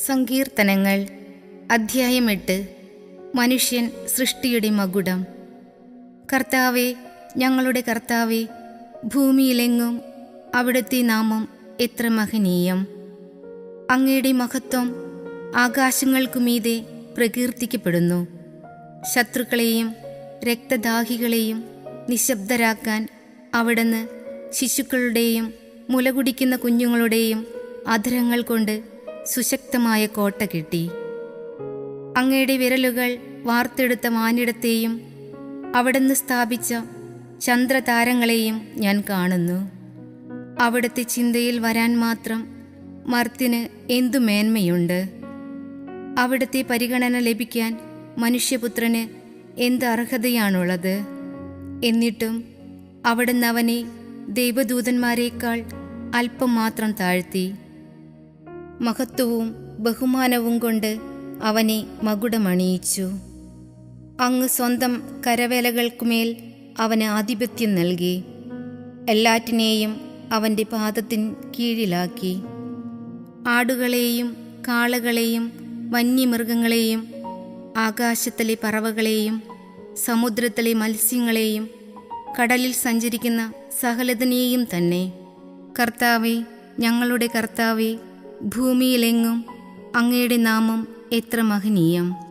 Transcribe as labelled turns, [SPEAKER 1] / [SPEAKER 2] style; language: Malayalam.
[SPEAKER 1] സങ്കീർത്തനങ്ങൾ. അധ്യായം എട്ട്. മനുഷ്യൻ സൃഷ്ടിയുടെ മകുടം. കർത്താവെ ഞങ്ങളുടെ കർത്താവെ ഭൂമിയിലെങ്ങും അവിടുത്തെ നാമം എത്ര മഹനീയം. അങ്ങയുടെ മഹത്വം ആകാശങ്ങൾക്കുമീതെ പ്രകീർത്തിക്കപ്പെടുന്നു. ശത്രുക്കളെയും രക്തദാഹികളെയും നിശബ്ദരാക്കാൻ അവിടുന്ന് ശിശുക്കളുടെയും മുലകുടിക്കുന്ന കുഞ്ഞുങ്ങളുടെയും അധരങ്ങൾ കൊണ്ട് സുശക്തമായ കോട്ട കിട്ടി. അങ്ങയുടെ വിരലുകൾ വാർത്തെടുത്ത മാനിടത്തെയും അവിടുന്ന് സ്ഥാപിച്ച ചന്ദ്രതാരങ്ങളെയും ഞാൻ കാണുന്നു. അവിടുത്തെ ചിന്തയിൽ വരാൻ മാത്രം മർത്തിന് എന്തു മേന്മയുണ്ട്? അവിടുത്തെ പരിഗണന ലഭിക്കാൻ മനുഷ്യപുത്രന് എന്ത് അർഹതയാണുള്ളത്? എന്നിട്ടും അവിടുന്ന് അവനെ ദൈവദൂതന്മാരെക്കാൾ അല്പം മാത്രം താഴ്ത്തി. മഹത്വവും ബഹുമാനവും കൊണ്ട് അവനെ മകുടമണിയിച്ചു. അങ്ങ് സ്വന്തം കരവേലകൾക്കുമേൽ അവന് ആധിപത്യം നൽകി. എല്ലാറ്റിനെയും അവന്റെ പാദത്തിൻ കീഴിലാക്കി. ആടുകളെയും കാളകളെയും വന്യമൃഗങ്ങളെയും ആകാശത്തിലെ പറവകളെയും സമുദ്രത്തിലെ മത്സ്യങ്ങളെയും കടലിൽ സഞ്ചരിക്കുന്ന സകലതിനെയും തന്നെ. കർത്താവെ ഞങ്ങളുടെ കർത്താവെ ഭൂമിയിലെങ്ങും അങ്ങയുടെ നാമം എത്ര മഹനീയം.